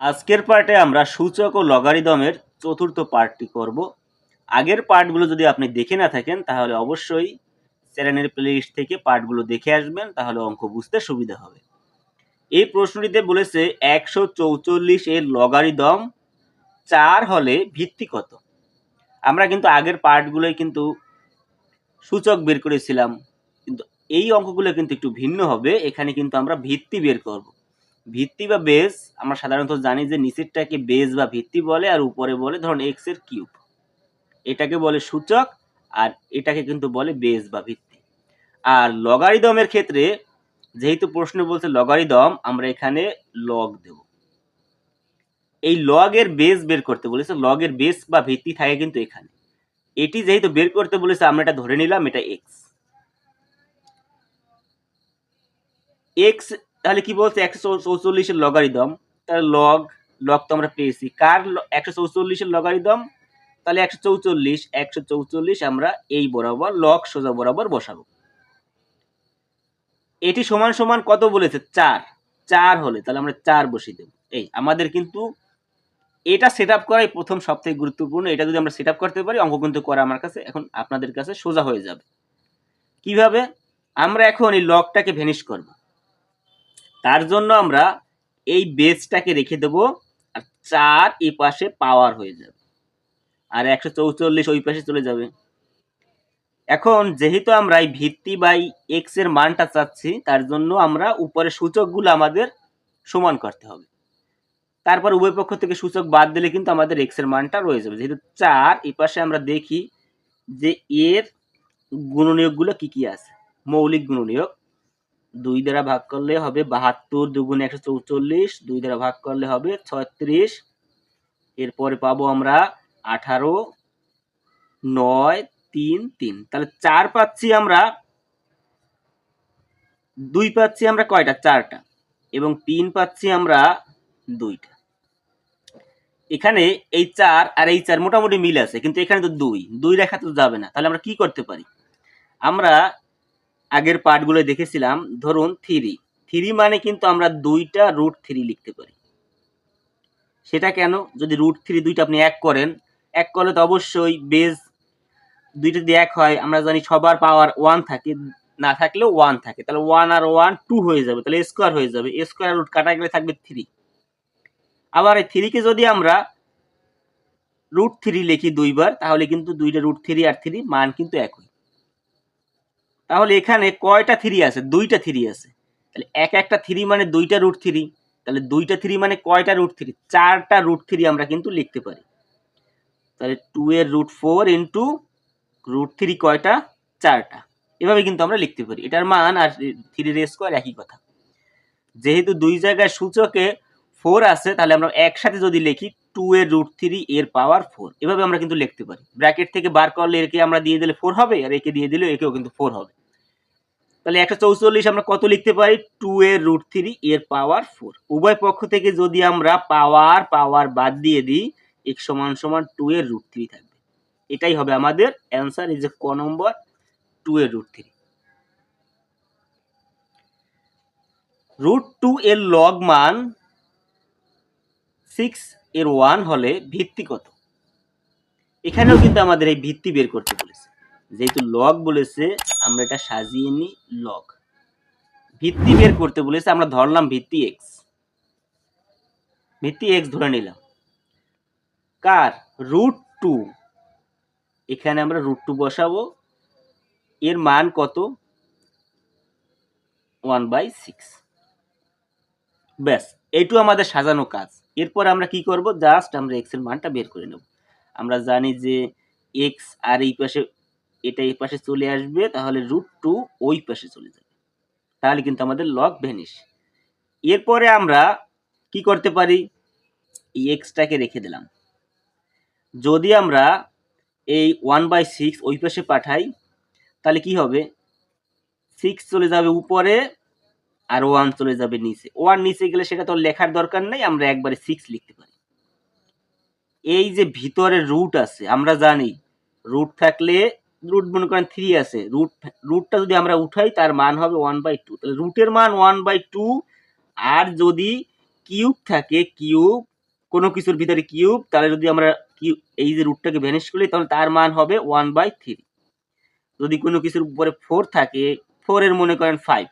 আজকের পার্টে আমরা সূচক ও লগারিদমের চতুর্থ পার্টটি করব। আগের পার্টগুলো যদি আপনি দেখে না থাকেন, তাহলে অবশ্যই চ্যানেলের প্লেলিস্ট থেকে পার্টগুলো দেখে আসবেন, তাহলে অঙ্ক বুঝতে সুবিধা হবে। এই প্রশ্নটিতে বলেছে, একশো চৌচল্লিশ এর লগারিদম চার হলে ভিত্তি কত? আমরা কিন্তু আগের পার্টগুলোই কিন্তু সূচক বের করেছিলাম, কিন্তু এই অঙ্কগুলো কিন্তু একটু ভিন্ন হবে। এখানে কিন্তু আমরা ভিত্তি বের করব। ভিত্তি বা বেস আমরা সাধারণত জানি যে নিচেরটাকে বেস বা ভিত্তি বলে আর উপরে বলে। ধরুন এক্সের কিউব এটাকে বলে সূচক আর এটাকে কিন্তু বলে বেস বা ভিত্তি। আর লগারিদমের ক্ষেত্রে যেহেতু প্রশ্ন বলছে লগারিদম, আমরা এখানে লগ দেব। এই লগের বেস বের করতে বলেছে লগের বেস বা ভিত্তি থাকে কিন্তু এখানে। এটি যেহেতু বের করতে বলেছে, আমরা এটা ধরে নিলাম, এটা এক্স এক্স তাহলে কি বলছে? একশো চৌচল্লিশের লগারিদম তাহলে লগ লগ তো আমরা পেয়েছি। কার একশো চৌচল্লিশের লগারিদম তাহলে একশো চৌচল্লিশ একশো চৌচল্লিশ আমরা এই বরাবর লগ সোজা বরাবর বসাবো। এটি সমান সমান কত বলেছে? চার। চার হলে তাহলে আমরা চার বসিয়ে দেবো। এই, আমাদের কিন্তু এটা সেট আপ করাই প্রথম সবথেকে গুরুত্বপূর্ণ। এটা যদি আমরা সেট আপ করতে পারি, অঙ্ক কিন্তু করা আমার কাছে এখন আপনাদের কাছে সোজা হয়ে যাবে। কীভাবে? আমরা এখন এই লগটাকে ভেনিশ করব। তার জন্য আমরা এই বেসটাকে রেখে দেব আর চার এই পাশে পাওয়ার হয়ে যাবে। আর একশো চৌচল্লিশ ওই পাশে চলে যাবে। এখন যেহেতু আমরা এই ভিত্তি বাই এক্সের মানটা চাচ্ছি, তার জন্য আমরা উপরে সূচকগুলো আমাদের সমান করতে হবে। তারপর উভয় পক্ষ থেকে সূচক বাদ দিলে কিন্তু আমাদের এক্সের মানটা রয়ে যাবে। যেহেতু চার এই পাশে আমরা দেখি যে এর গুণনীয়কগুলো কি কি আছে? মৌলিক গুণনীয়ক দুই দ্বারা ভাগ করলে হবে বাহাত্তর দুগুণে একশো চৌচল্লিশ, দুই দ্বারা ভাগ করলে হবে ছত্রিশ। এরপরে পাবো আমরা আঠারো, নয়, তিন তিন। তাহলে চার পাচ্ছি আমরা, দুই পাচ্ছি আমরা কয়টা? চারটা। এবং তিন পাচ্ছি আমরা দুইটা। এখানে এই চার আর এই চার মোটামুটি মিল আছে, কিন্তু এখানে তো দুই। দুই রেখা তো যাবে না। তাহলে আমরা কি করতে পারি? আমরা আগের পার্টগুলো দেখেছিলাম, ধরুন থ্রি। থ্রি মানে কিন্তু আমরা দুইটা রুট থ্রি লিখতে পারি। সেটা কেন? যদি রুট থ্রি দুইটা আপনি এক করেন, এক করলে তো অবশ্যই বেজ দুইটা যদি এক হয়, আমরা জানি সবার পাওয়ার ওয়ান থাকে, না থাকলেও ওয়ান থাকে। তাহলে ওয়ান আর ওয়ান টু হয়ে যাবে, তাহলে স্কোয়ার হয়ে যাবে। স্কোয়ার রুট কাটা গেলে থাকবে থ্রি। আবার এই থ্রিকে যদি আমরা রুট থ্রি লিখি দুইবার, তাহলে কিন্তু দুইটা রুট থ্রি আর থ্রি মান কিন্তু একই। তাহলে এখানে কয়টা থ্রি আছে? দুইটা থ্রি আছে। তাহলে এক একটা থ্রি মানে দুইটা রুট থ্রি তাহলে দুইটা থ্রি মানে কয়টা রুট থ্রি চারটা রুট থ্রি আমরা কিন্তু লিখতে পারি। তাহলে টু এর root four into root three কয়টা? চারটা। এভাবে কিন্তু আমরা লিখতে পারি। এটার মান আর থ্রি রে স্কোয়ার একই কথা। যেহেতু দুই জায়গায় সূচকে ফোর আছে, তাহলে আমরা একসাথে যদি লিখি টু এর রুট থ্রি এর পাওয়ার ফোর এভাবে আমরা কিন্তু লিখতে পারি। ব্র্যাকেট থেকে বার করলে একে আমরা দিয়ে দিলে ফোর হবে, আর একে দিয়ে দিলে একেও কিন্তু ফোর হবে। তাহলে একশো চৌচল্লিশ আমরা কত লিখতে পারি? টু এর রুট থ্রি এর পাওয়ার ফোর উভয় পক্ষ থেকে যদি আমরা পাওয়ার পাওয়ার বাদ দিয়ে দিই এক সমান সমান টু এর রুট থ্রি থাকবে। এটাই হবে আমাদের অ্যান্সার ইজ এ ক নম্বর টু এর রুট থ্রি রুট টু এর লগ মান সিক্স এর ওয়ান হলে ভিত্তি কত? এখানেও কিন্তু আমাদের এই ভিত্তি বের করতে বলেছে। যেহেতু লগ বলেছে, আমরা এটা সাজিয়ে নিই লগ ভিত্তি বের করতে বলেছে, আমরা ধরলাম ভিত্তি এক্স ভিত্তি এক্স ধরে নিলাম। কার? রুট টু এখানে আমরা রুট টু বসাবো। এর মান কত? ওয়ান বাই সিক্স ব্যাস, এইটু আমাদের সাজানো কাজ। এরপর আমরা কি করব? জাস্ট আমরা এক্সের মানটা বের করে নেব। আমরা জানি যে এক্স আর এই পাশে এটা এই পাশে চলে আসবে, তাহলে রুট টু ওই পাশে চলে যাবে। তাহলে কিন্তু আমাদের লগ ভ্যানিশ এরপরে আমরা কি করতে পারি? এই এক্সটাকে রেখে দিলাম। যদি আমরা এই ওয়ান বাই সিক্স ওই পাশে পাঠাই, তাহলে কি হবে? সিক্স চলে যাবে উপরে আর ওয়ান চলে যাবে নিচে। ওয়ান নিচে গেলে সেটা তো লেখার দরকার নেই, আমরা একবারে সিক্স লিখতে পারি। এই যে ভিতরে রুট আছে, আমরা জানি রুট থাকলে রুট মনে করেন থ্রি আছে। রুট রুটটা যদি আমরা উঠাই, তার মান হবে ওয়ান বাই টু তাহলে রুটের মান ওয়ান বাই টু আর যদি কিউব থাকে কিউব কোনো কিছুর ভিতরে কিউব তাহলে যদি আমরা কিউ এই যে রুটটাকে ভ্যানিশ করি, তাহলে তার মান হবে ওয়ান বাই থ্রি যদি কোনো কিছুর উপরে ফোর থাকে ফোর এর মনে করেন ফাইভ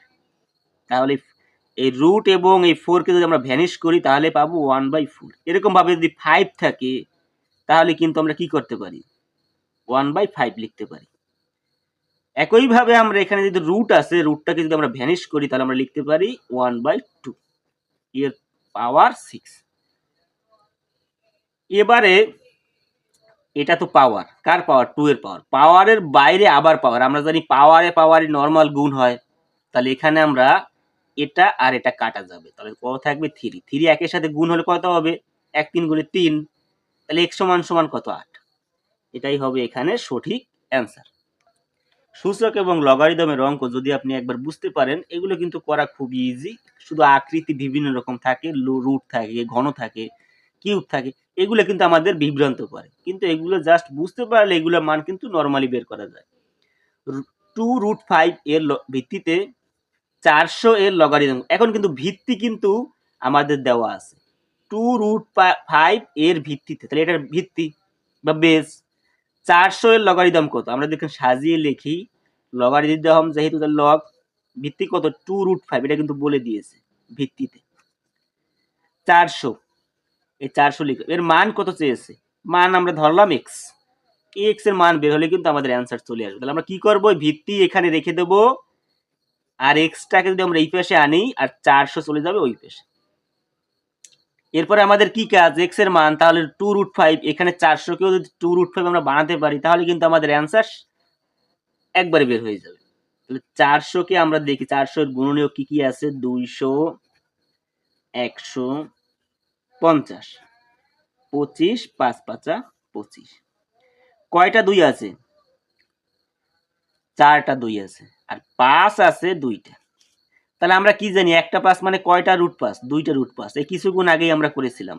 তাহলে এই রুট এবং এই ফোরকে যদি আমরা ভ্যানিশ করি, তাহলে পাবো ওয়ান বাই ফোর এরকমভাবে যদি ফাইভ থাকে, তাহলে কিন্তু আমরা কি করতে পারি? ওয়ান বাই ফাইভ লিখতে পারি। একইভাবে আমরা এখানে যদি রুট আছে রুটটাকে যদি আমরা ভ্যানিশ করি, তাহলে আমরা লিখতে পারি ওয়ান বাই টু এর পাওয়ার সিক্স এবারে এটা তো পাওয়ার কার পাওয়ার টু এর পাওয়ার পাওয়ারের বাইরে আবার পাওয়ার আমরা জানি পাওয়ারে পাওয়ারে নর্মাল গুণ হয়। তাহলে এখানে আমরা এটা আর এটা কাটা যাবে। তাহলে কত থাকবে থ্রি থ্রি একের সাথে গুণ হলে কত হবে? এক তিন গুণে তিন। তাহলে এক সমান সমান কত? আট। এটাই হবে এখানে সঠিক অ্যান্সার সূচক এবং লগারিদমের অঙ্ক যদি আপনি একবার বুঝতে পারেন, এগুলো কিন্তু করা খুব ইজি শুধু আকৃতি বিভিন্ন রকম থাকে রুট থাকে, ঘন থাকে কিউব থাকে, এগুলো কিন্তু আমাদের বিভ্রান্ত করে। কিন্তু এগুলো জাস্ট বুঝতে পারলে এগুলোর মান কিন্তু নর্মালি বের করা যায়। টু রুট ফাইভ এর ভিত্তিতে চারশো এর লগারিদম, এখন কিন্তু ভিত্তি কিন্তু আমাদের দেওয়া আছে। টু রুট ফাইভ এর ভিত্তিতে, তাহলে এটার ভিত্তি বা বেস চারশো এর লগারিদম কত? আমরা দেখুন সাজিয়ে লিখি লগারিদম যেহেতু লগ ভিত্তি কত? টু রুট ফাইভ এটা কিন্তু বলে দিয়েছে ভিত্তিতে। চারশো, এই চারশো লিখ, এর মান কত চেয়েছে? মান আমরা ধরলাম এক্স এক্সের মান বের হলে কিন্তু আমাদের অ্যান্সার চলে আসবে। তাহলে আমরা কি করব? ভিত্তি এখানে রেখে দেব, আর এক্সটাকে যদি আমরা এই পাশে আনি, আর চারশো চলে যাবে ওই পাশে। এরপরে আমাদের কি কাজ? এক্সের মান, তাহলে টু রুট ফাইভ এখানে চারশোকেও যদি টু রুট ফাইভ আমরা বানাতে পারি, তাহলে কিন্তু আমাদের অ্যান্সার একবারে বের হয়ে যাবে। তাহলে চারশোকে আমরা দেখি, চারশোর গুণনীয় কি কি আছে? দুইশো, একশো পঞ্চাশ, পঁচিশ, পাঁচ পাঁচা পঁচিশ। কয়টা দুই আছে? চারটা দুই আছে, আর পাঁচ আছে দুইটা। তাহলে আমরা কি জানি? একটা পাস মানে কয়টা রুট পাস দুইটা রুট পাস এই কিছুক্ষণ আগেই আমরা করেছিলাম।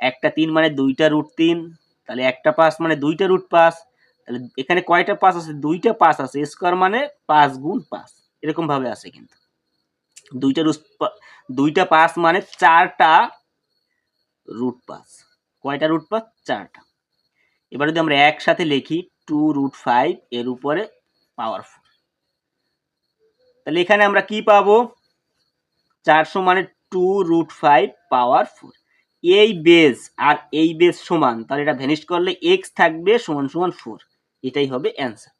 একটা তিন মানে দুইটা রুট তিন। তাহলে একটা পাস মানে দুইটা রুট পাস তাহলে এখানে কয়টা পাস আছে? দুইটা পাস আছে। স্কোয়ার মানে পাঁচ গুণ পাঁচ। এরকম ভাবে আছে কিন্তু। দুইটা রুট দুইটা পাস মানে চারটা রুট পাস কয়টা রুট পাস চারটা। এবার যদি আমরা একসাথে লিখি টু রুট ফাইভ এর উপরে পাওয়ারফুল তাহলে এখানে আমরা কি পাবো? চারশো মানে two root five power four এই বেস আর এই বেস সমান, তাহলে এটা ভ্যানিশ করলে এক্স থাকবে সমান সমান ফোর এটাই হবে অ্যান্সার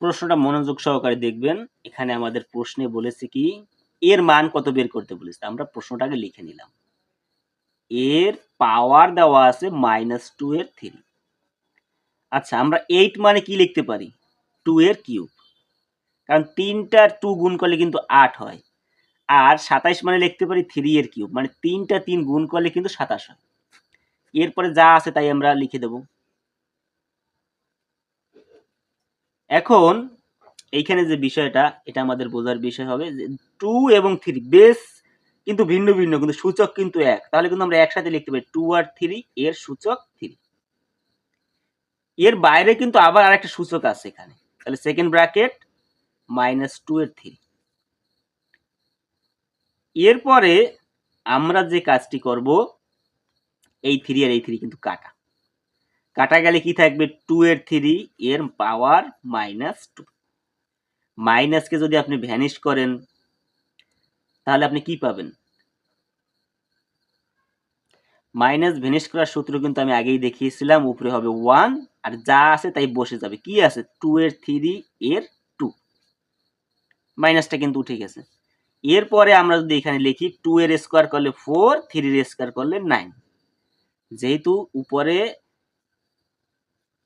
প্রশ্নটা মনোযোগ সহকারে দেখবেন। এখানে আমাদের প্রশ্নে বলেছে কি, এর মান কত বের করতে বলেছে? আমরা প্রশ্নটাকে লিখে নিলাম। এর পাওয়ার দেওয়া আছে মাইনাস টু এর থ্রি আচ্ছা আমরা এইট মানে কি লিখতে পারি? টু এর কিউব কারণ তিনটা টু গুণ করলে কিন্তু আট হয়। আর সাতাইশ মানে লিখতে পারি থ্রি এর কিউব মানে তিনটা তিন গুণ করলে কিন্তু সাতাশ হয়। এরপরে যা আছে তাই আমরা লিখে দেব। এখন এইখানে যে বিষয়টা, এটা আমাদের বোঝার বিষয় হবে যে টু এবং থ্রি বেস কিন্তু ভিন্ন ভিন্ন, কিন্তু সূচক কিন্তু এক। তাহলে কিন্তু আমরা একসাথে লিখতে পারি টু আর থ্রি এর সূচক থ্রি এর বাইরে কিন্তু আবার আরেকটা সূচক আছে এখানে। তাহলে সেকেন্ড ব্র্যাকেট মাইনাস টু এর থ্রি এরপরে আমরা যে কাজটি করব, এই থ্রি আর এই থ্রি কিন্তু কাটা। কাটা গেলে কি থাকবে? টু এর থ্রি এর পাওয়ার মাইনাস টু মাইনাসকে যদি আপনি ভ্যানিশ করেন, তাহলে আপনি কি পাবেন? মাইনাস ভ্যানিশ করার সূত্র কিন্তু আমি আগেই দেখিয়েছিলাম, উপরে হবে ওয়ান আর যা আছে তাই বসে যাবে। কি আছে? টু এর থ্রি এর মাইনাসটা কিন্তু উঠে গেছে। এরপরে আমরা যদি এখানে লিখি টু এর স্কোয়ার করলে ফোর থ্রি এর স্কোয়ার করলে নাইন যেহেতু উপরে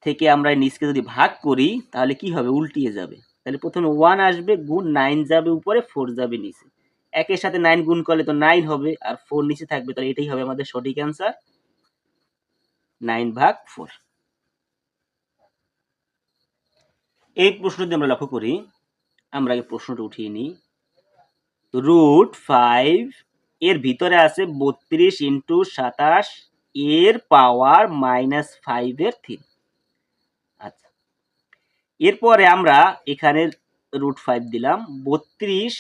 থেকে আমরা নিচকে যদি ভাগ করি, তাহলে কি হবে? উল্টিয়ে যাবে। তাহলে প্রথমে ওয়ান আসবে, গুণ নাইন যাবে উপরে ফোর যাবে নিচে। একের সাথে নাইন গুণ করলে তো নাইন হবে, আর ফোর নিচে থাকবে, তাহলে এটাই হবে আমাদের সঠিক অ্যান্সার নাইন ভাগ ফোর এই প্রশ্ন যদি আমরা লক্ষ্য করি আমরা আগে প্রশ্নটা উঠিয়ে নিই। রুট ফাইভ এর ভিতরে আছে বত্রিশ ইন্টু সাতাশ এর পাওয়ার মাইনাস ফাইভের থ্রি আচ্ছা এরপরে আমরা এখানে রুট ফাইভ দিলাম, বত্রিশ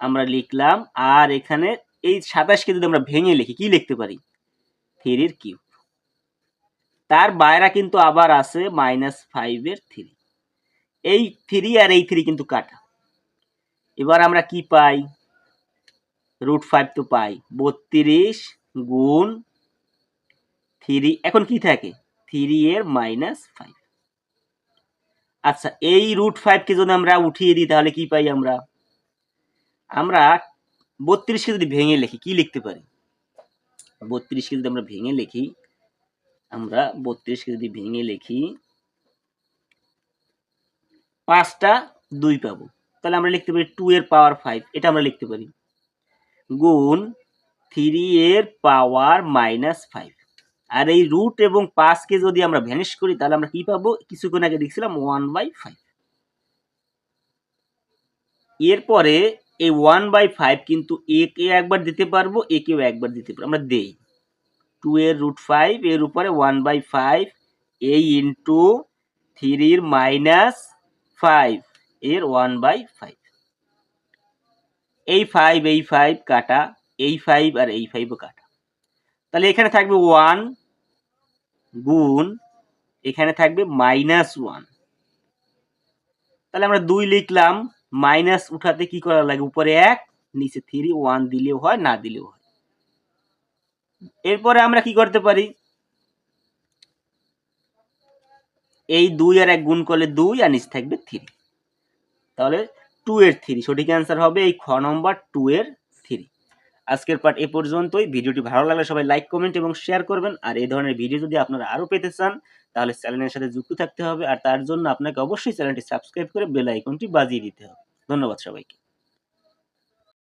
আমরা লিখলাম, আর এখানে এই সাতাশকে যদি আমরা ভেঙে লিখি, কি লিখতে পারি? থ্রির কিউব। তার বাইরা কিন্তু আবার আছে মাইনাস ফাইভের থ্রি এই থ্রি আর এই থ্রি কিন্তু কাটা। এবার আমরা কি পাই? রুট ফাইভ তো পাই। বত্রিশ গুণ থ্রি এখন কি থাকে? থ্রি এর মাইনাস ফাইভ আচ্ছা এই রুট ফাইভকে যদি আমরা উঠিয়ে দিই, তাহলে কি পাই আমরা? আমরা বত্রিশকে যদি ভেঙে লিখি, কি লিখতে পারি? বত্রিশকে যদি আমরা ভেঙে লিখি, আমরা বত্রিশকে যদি ভেঙে লিখি পাঁচটা দুই পাবো। তাহলে আমরা লিখতে পারি টু এর পাওয়ার ফাইভ এটা আমরা লিখতে পারি। গুণ থ্রি এর পাওয়ার মাইনাস ফাইভ আর এই রুট এবং পাঁচকে যদি আমরা ভ্যানিশ করি, তাহলে আমরা কি পাবো? কিছুক্ষণ আগে দেখছিলাম ওয়ান বাই ফাইভ এরপরে এই ওয়ান বাই ফাইভ কিন্তু একে একবার দিতে পারব একেও একবার দিতে পারব। আমরা দেই। টু এর রুট ফাইভ এর উপরে ওয়ান বাই ফাইভ এই ইন্টু থ্রির মাইনাস ফাইভ এর ওয়ান বাই ফাইভ এই ফাইভ এই ফাইভ কাটা, এই ফাইভ আর এই ফাইভও কাটা। তাহলে এখানে থাকবে ওয়ান গুণ, এখানে থাকবে মাইনাস ওয়ান তাহলে আমরা দুই লিখলাম মাইনাস উঠাতে কি করা লাগে? উপরে এক, নিচে থ্রি ওয়ান দিলেও হয়, না দিলেও হয়। এরপরে আমরা কি করতে পারি? এই দুই আর এক গুণ করলে দুই আর নিচে থাকবে থ্রি তাহলে টু এর থ্রি সঠিক অ্যান্সার হবে এই খ নম্বর টু এর থ্রি আজকের পার্ট এ পর্যন্তই। ভিডিওটি ভালো লাগলে সবাই লাইক কমেন্ট এবং শেয়ার করবেন। আর এই ধরনের ভিডিও যদি আপনারা আরও পেতে চান, তাহলে চ্যানেলের সাথে যুক্ত থাকতে হবে। আর তার জন্য আপনাকে অবশ্যই চ্যানেলটি সাবস্ক্রাইব করে বেল আইকনটি বাজিয়ে দিতে হবে। ধন্যবাদ সবাইকে।